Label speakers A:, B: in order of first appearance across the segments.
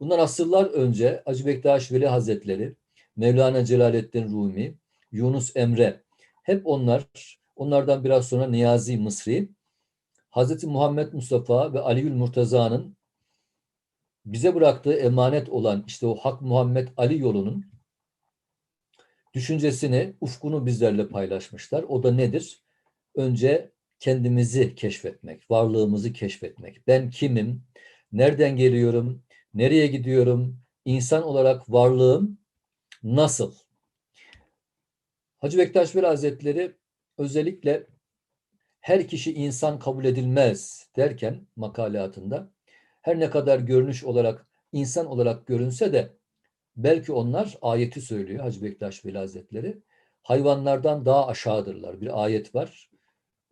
A: Bundan asırlar önce Hacı Bektaş Veli Hazretleri, Mevlana Celaleddin Rumi, Yunus Emre, hep onlar, onlardan biraz sonra Niyazi Mısri, Hazreti Muhammed Mustafa ve Aliül Murtaza'nın bize bıraktığı emanet olan işte o Hak Muhammed Ali yolunun düşüncesini, ufkunu bizlerle paylaşmışlar. O da nedir? Önce kendimizi keşfetmek, varlığımızı keşfetmek. Ben kimim? Nereden geliyorum? Nereye gidiyorum? İnsan olarak varlığım nasıl? Hacı Bektaş Veli Hazretleri özellikle her kişi insan kabul edilmez derken makalatında her ne kadar görünüş olarak insan olarak görünse de belki onlar ayeti söylüyor Hacı Bektaş Veli Hazretleri. Hayvanlardan daha aşağıdırlar. Bir ayet var.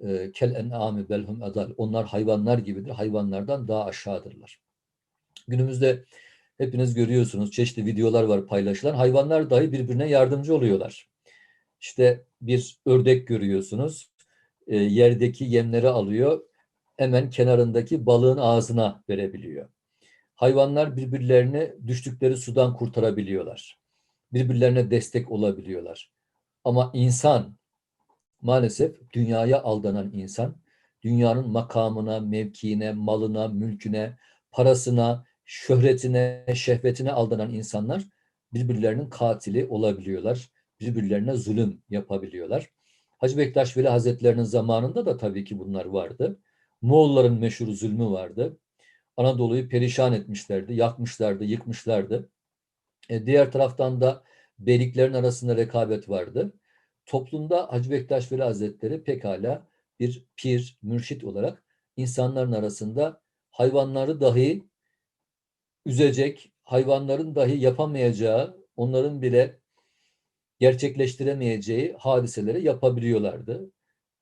A: Ee, Kel en'ami belhum adal. Onlar hayvanlar gibidir. Hayvanlardan daha aşağıdırlar. Günümüzde hepiniz görüyorsunuz. Çeşitli videolar var paylaşılan. Hayvanlar dahi birbirine yardımcı oluyorlar. İşte bir ördek görüyorsunuz. E, yerdeki yemleri alıyor. Hemen kenarındaki balığın ağzına verebiliyor. Hayvanlar birbirlerini düştükleri sudan kurtarabiliyorlar. Birbirlerine destek olabiliyorlar. Ama insan maalesef dünyaya aldanan insan, dünyanın makamına, mevkiine, malına, mülküne, parasına, şöhretine, şehvetine aldanan insanlar birbirlerinin katili olabiliyorlar. Birbirlerine zulüm yapabiliyorlar. Hacı Bektaş Veli Hazretlerinin zamanında da tabii ki bunlar vardı. Moğolların meşhur zulmü vardı. Anadolu'yu perişan etmişlerdi, yakmışlardı, yıkmışlardı. E, diğer taraftan da beyliklerin arasında rekabet vardı. Toplumda Hacı Bektaş Veli Hazretleri pekala bir pir, mürşit olarak insanların arasında hayvanları dahi üzecek, hayvanların dahi yapamayacağı, onların bile gerçekleştiremeyeceği hadiseleri yapabiliyorlardı.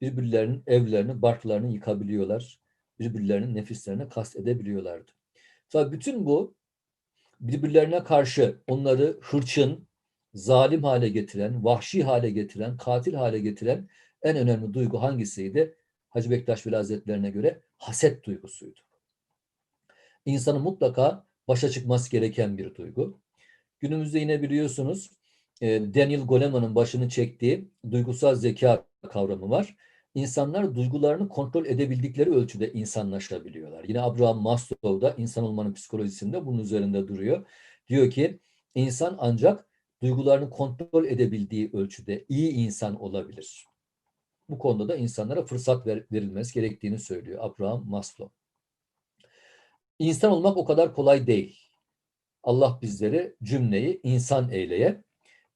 A: Birbirlerinin evlerini, barklarını yıkabiliyorlar. Birbirlerinin nefislerine kast edebiliyorlardı. Tabi bütün bu birbirlerine karşı onları hırçın, zalim hale getiren, vahşi hale getiren, katil hale getiren en önemli duygu hangisiydi? Hacı Bektaş Veli Hazretlerine göre haset duygusuydu. İnsanın mutlaka başa çıkması gereken bir duygu. Günümüzde yine biliyorsunuz Daniel Goleman'ın başını çektiği duygusal zeka kavramı var. İnsanlar duygularını kontrol edebildikleri ölçüde insanlaşabiliyorlar. Yine Abraham Maslow da insan olmanın psikolojisinde bunun üzerinde duruyor. Diyor ki insan ancak duygularını kontrol edebildiği ölçüde iyi insan olabilir. Bu konuda da insanlara fırsat ver, verilmesi gerektiğini söylüyor Abraham Maslow. İnsan olmak o kadar kolay değil. Allah bizleri cümleyi insan eyleye.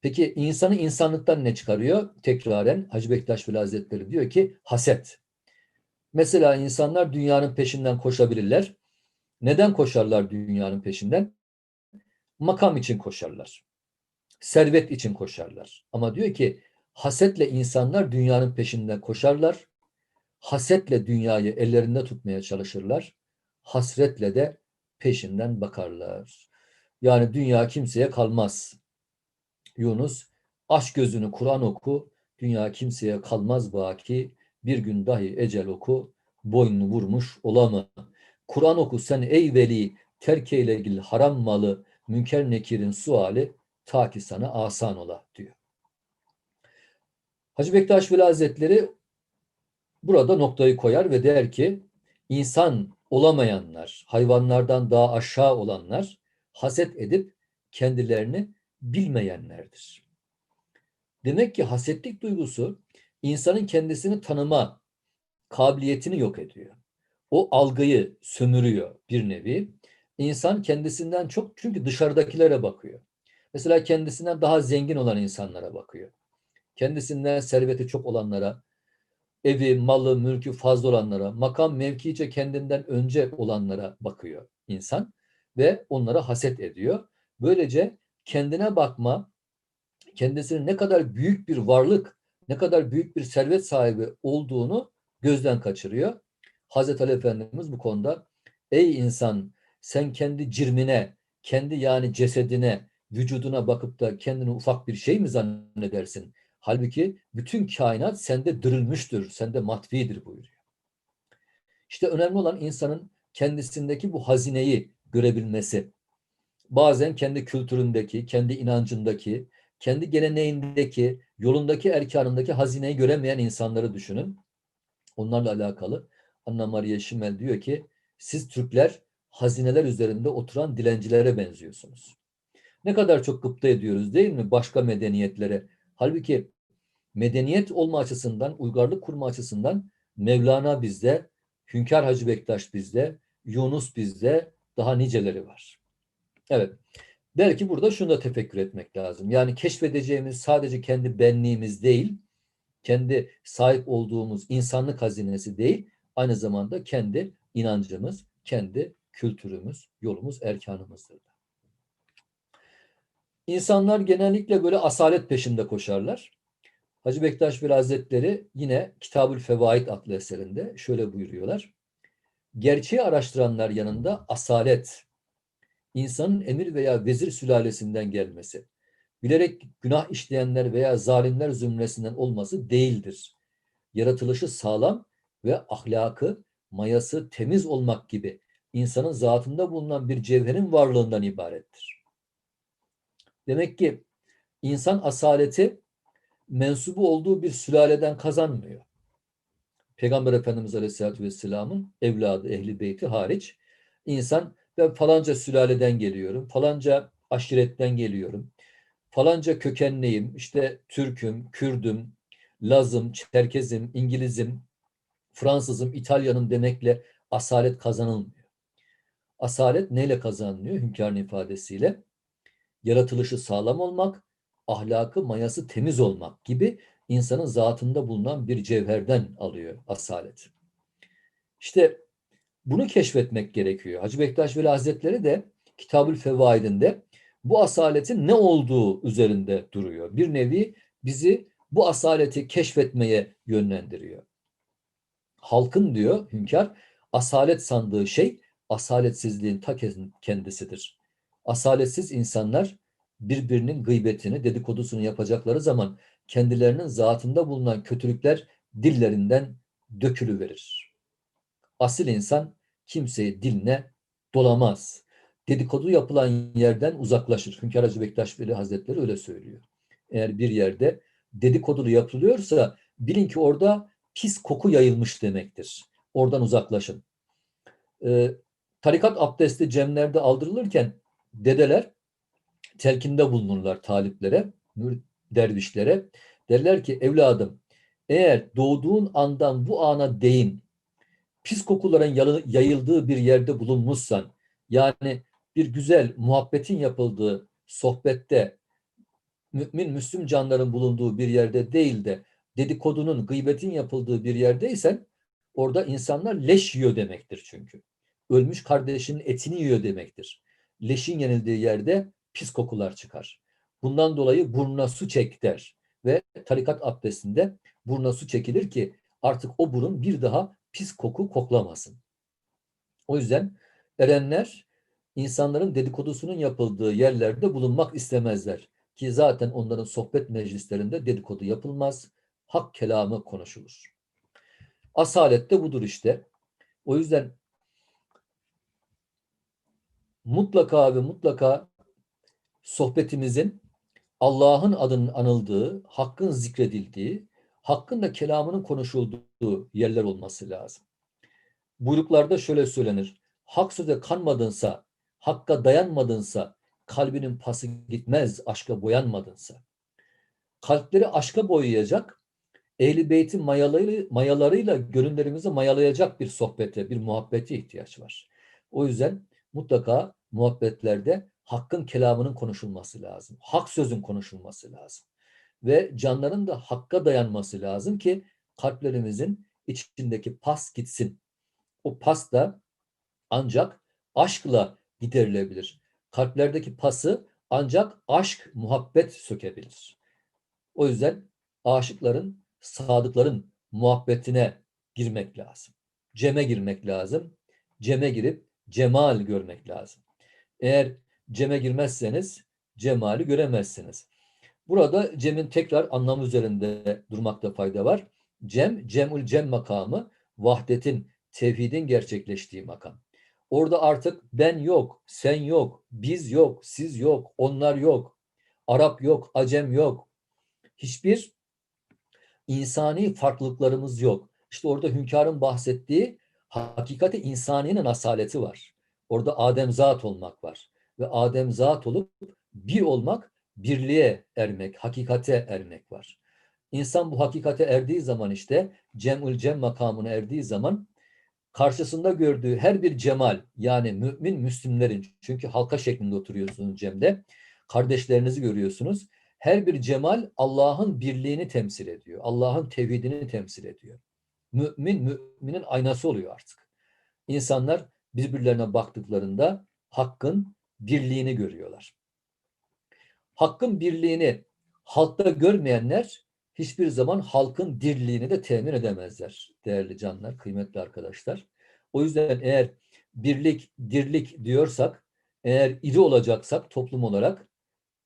A: Peki insanı insanlıktan ne çıkarıyor? Tekraren Hacı Bektaş Veli Hazretleri diyor ki haset. Mesela insanlar dünyanın peşinden koşabilirler. Neden koşarlar dünyanın peşinden? Makam için koşarlar. Servet için koşarlar. Ama diyor ki hasetle insanlar dünyanın peşinden koşarlar. Hasetle dünyayı ellerinde tutmaya çalışırlar. Hasretle de peşinden bakarlar. Yani dünya kimseye kalmaz. Yunus, aç gözünü Kur'an oku, dünya kimseye kalmaz baki, bir gün dahi ecel oku, boynunu vurmuş olamı. Kur'an oku sen ey veli, terk eyle gil haram malı, münker nekirin suali, ta ki sana asan ola diyor. Hacı Bektaş Veli Hazretleri burada noktayı koyar ve der ki, insan olamayanlar, hayvanlardan daha aşağı olanlar, haset edip kendilerini bilmeyenlerdir. Demek ki hasetlik duygusu insanın kendisini tanıma kabiliyetini yok ediyor. O algıyı sömürüyor bir nevi. İnsan kendisinden çok çünkü dışarıdakilere bakıyor. Mesela kendisinden daha zengin olan insanlara bakıyor. Kendisinden serveti çok olanlara, evi, malı, mülkü fazla olanlara, makam mevkice kendinden önce olanlara bakıyor insan ve onlara haset ediyor. Böylece kendine bakma, kendisinin ne kadar büyük bir varlık, ne kadar büyük bir servet sahibi olduğunu gözden kaçırıyor. Hazreti Ali Efendimiz bu konuda ey insan sen kendi cirmine, kendi yani cesedine, vücuduna bakıp da kendini ufak bir şey mi zannedersin? Halbuki bütün kainat sende dırılmıştır, sende matvidir buyuruyor. İşte önemli olan insanın kendisindeki bu hazineyi görebilmesi. bazen kendi kültüründeki, kendi inancındaki, kendi geleneğindeki, yolundaki, erkanındaki hazineyi göremeyen insanları düşünün. Onlarla alakalı Anna Maria Schimmel diyor ki siz Türkler hazineler üzerinde oturan dilencilere benziyorsunuz. Ne kadar çok gıpta ediyoruz değil mi başka medeniyetlere? Halbuki medeniyet olma açısından, uygarlık kurma açısından Mevlana bizde, Hünkar Hacı Bektaş bizde, Yunus bizde, daha niceleri var. Evet. Belki burada şunu da tefekkür etmek lazım. Yani keşfedeceğimiz sadece kendi benliğimiz değil, kendi sahip olduğumuz insanlık hazinesi değil, aynı zamanda kendi inancımız, kendi kültürümüz, yolumuz, erkanımızdır. İnsanlar genellikle böyle asalet peşinde koşarlar. Hacı Bektaş Veli Hazretleri yine Kitabül Fevaid adlı eserinde şöyle buyuruyorlar. Gerçeği araştıranlar yanında asalet, insanın emir veya vezir sülalesinden gelmesi, bilerek günah işleyenler veya zalimler zümresinden olması değildir. Yaratılışı sağlam ve ahlakı, mayası temiz olmak gibi insanın zatında bulunan bir cevherin varlığından ibarettir. Demek ki insan asaleti mensubu olduğu bir sülaleden kazanmıyor. Peygamber Efendimiz Aleyhisselatü Vesselam'ın evladı, ehli beyti hariç insan ben falanca sülaleden geliyorum, falanca aşiretten geliyorum, falanca kökenliyim, işte Türk'üm, Kürd'üm, Laz'ım, Çerkez'im, İngiliz'im, Fransız'ım, İtalyan'ım demekle asalet kazanılmıyor. Asalet neyle kazanılıyor? Hünkârın ifadesiyle. Yaratılışı sağlam olmak, ahlakı, mayası temiz olmak gibi insanın zatında bulunan bir cevherden alıyor asalet. İşte bunu keşfetmek gerekiyor. Hacı Bektaş Veli Hazretleri de Kitabül Fevaidinde bu asaletin ne olduğu üzerinde duruyor. Bir nevi bizi bu asaleti keşfetmeye yönlendiriyor. Halkın diyor hünkâr asalet sandığı şey asaletsizliğin ta kendisidir. Asaletsiz insanlar birbirinin gıybetini, dedikodusunu yapacakları zaman kendilerinin zatında bulunan kötülükler dillerinden dökülüverir. Asil insan kimseyi diline dolamaz. Dedikodu yapılan yerden uzaklaşır. Hünkar Hacı Bektaş Veli Hazretleri öyle söylüyor. Eğer bir yerde dedikodu yapılıyorsa bilin ki orada pis koku yayılmış demektir. Oradan uzaklaşın. Ee, tarikat abdesti cemlerde aldırılırken dedeler telkinde bulunurlar taliplere, dervişlere. Derler ki evladım eğer doğduğun andan bu ana değin pis kokuların yayıldığı bir yerde bulunmuşsan yani bir güzel muhabbetin yapıldığı sohbette mümin Müslüm canların bulunduğu bir yerde değil de dedikodunun, gıybetin yapıldığı bir yerdeysen orada insanlar leş yiyor demektir çünkü. Ölmüş kardeşinin etini yiyor demektir. Leşin yenildiği yerde pis kokular çıkar. Bundan dolayı burnuna su çek der. Ve tarikat abdestinde burnuna su çekilir ki artık o burun bir daha pis koku koklamasın. O yüzden erenler insanların dedikodusunun yapıldığı yerlerde bulunmak istemezler. Ki zaten onların sohbet meclislerinde dedikodu yapılmaz. Hak kelamı konuşulur. Asalet de budur işte. O yüzden mutlaka ve mutlaka sohbetimizin Allah'ın adının anıldığı, hakkın zikredildiği, hakkın da kelamının konuşulduğu yerler olması lazım. Buyruklarda şöyle söylenir. Hak söze kanmadınsa, hakka dayanmadınsa, kalbinin pası gitmez aşka boyanmadınsa. Kalpleri aşka boyayacak, ehli beytin mayalarıyla, mayalarıyla gönüllerimizi mayalayacak bir sohbete, bir muhabbete ihtiyaç var. O yüzden mutlaka muhabbetlerde hakkın kelamının konuşulması lazım. Hak sözün konuşulması lazım. Ve canların da hakka dayanması lazım ki kalplerimizin içindeki pas gitsin. O pas da ancak aşkla giderilebilir. Kalplerdeki pası ancak aşk, muhabbet sökebilir. O yüzden aşıkların, sadıkların muhabbetine girmek lazım. Ceme girmek lazım. Ceme girip cemal görmek lazım. Eğer ceme girmezseniz cemali göremezsiniz. Burada cemin tekrar anlamı üzerinde durmakta fayda var. Cem, cemul cem makamı, vahdetin, tevhidin gerçekleştiği makam. Orada artık ben yok, sen yok, biz yok, siz yok, onlar yok, Arap yok, Acem yok. Hiçbir insani farklılıklarımız yok. İşte orada hünkârın bahsettiği hakikati insaniyenin asaleti var. Orada Adem zat olmak var. Ve Adem zat olup bir olmak, birliğe ermek, hakikate ermek var. İnsan bu hakikate erdiği zaman işte cemül cem makamına erdiği zaman karşısında gördüğü her bir cemal yani mümin Müslümlerin çünkü halka şeklinde oturuyorsunuz cemde kardeşlerinizi görüyorsunuz. Her bir cemal Allah'ın birliğini temsil ediyor. Allah'ın tevhidini temsil ediyor. Mümin müminin aynası oluyor artık. İnsanlar birbirlerine baktıklarında hakkın birliğini görüyorlar. Hakkın birliğini halkta görmeyenler hiçbir zaman halkın dirliğini de temin edemezler değerli canlar, kıymetli arkadaşlar. O yüzden eğer birlik, dirlik diyorsak, eğer iri olacaksak toplum olarak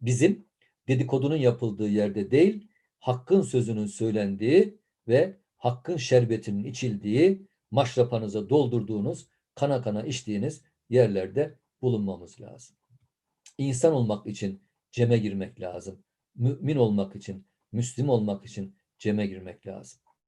A: bizim dedikodunun yapıldığı yerde değil, hakkın sözünün söylendiği ve hakkın şerbetinin içildiği, maşrapanıza doldurduğunuz, kana kana içtiğiniz yerlerde bulunmamız lazım. İnsan olmak için ceme girmek lazım. Mümin olmak için, Müslim olmak için ceme girmek lazım.